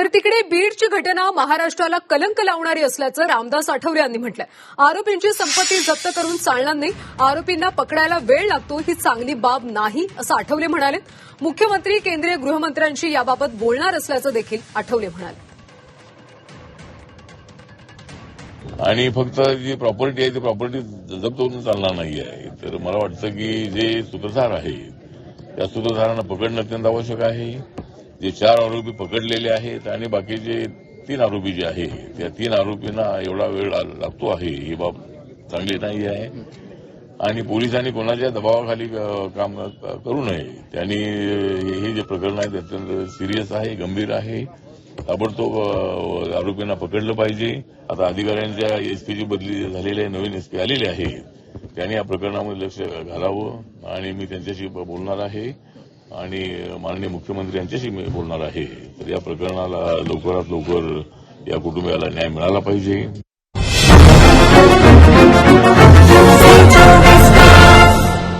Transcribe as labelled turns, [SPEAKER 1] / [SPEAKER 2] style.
[SPEAKER 1] तर तिकडे बीडची घटना महाराष्ट्राला कलंक लावणारी असल्याचं रामदास आठवले यांनी म्हटलंय. आरोपींची संपत्ती जप्त करून चालणार नाही. आरोपींना पकडायला वेळ लागतो ही चांगली बाब नाही असं आठवले म्हणाले मुख्यमंत्री केंद्रीय गृहमंत्र्यांशी याबाबत बोलणार असल्याचं देखील आठवले म्हणाले.
[SPEAKER 2] आणि फक्त जी प्रॉपर्टी आहे ती प्रॉपर्टी जप्त होऊन चालणार नाही आहे तर मला वाटतं की जे सूत्रधार आहे त्या सूत्रधारांना पकडणं अत्यंत आवश्यक आहे. जे चार आरोपी पकडलेले आहेत आणि बाकीचे तीन आरोपी जे आहे त्या तीन आरोपींना एवढा वेळ लागतो आहे ही बाब चांगली नाही आहे. आणि पोलिसांनी कोणाच्या दबावाखाली काम करू नये. त्यांनी हे जे प्रकरण आहे ते अत्यंत सिरियस आहे गंभीर आहे. ताबडतोब आरोपींना पकडलं पाहिजे. आता अधिकाऱ्यांच्या एसपीची बदली झालेली आहे नवीन एसपी आलेले आहेत. त्यांनी या प्रकरणामध्ये लक्ष घालावं. आणि मी त्यांच्याशी बोलणार आहे. आणि माननीय मुख्यमंत्री यांच्याशी मी बोलणार आहे. तर या प्रकरणाला लवकरात लवकर या कुटुंबियाला न्याय मिळाला पाहिजे.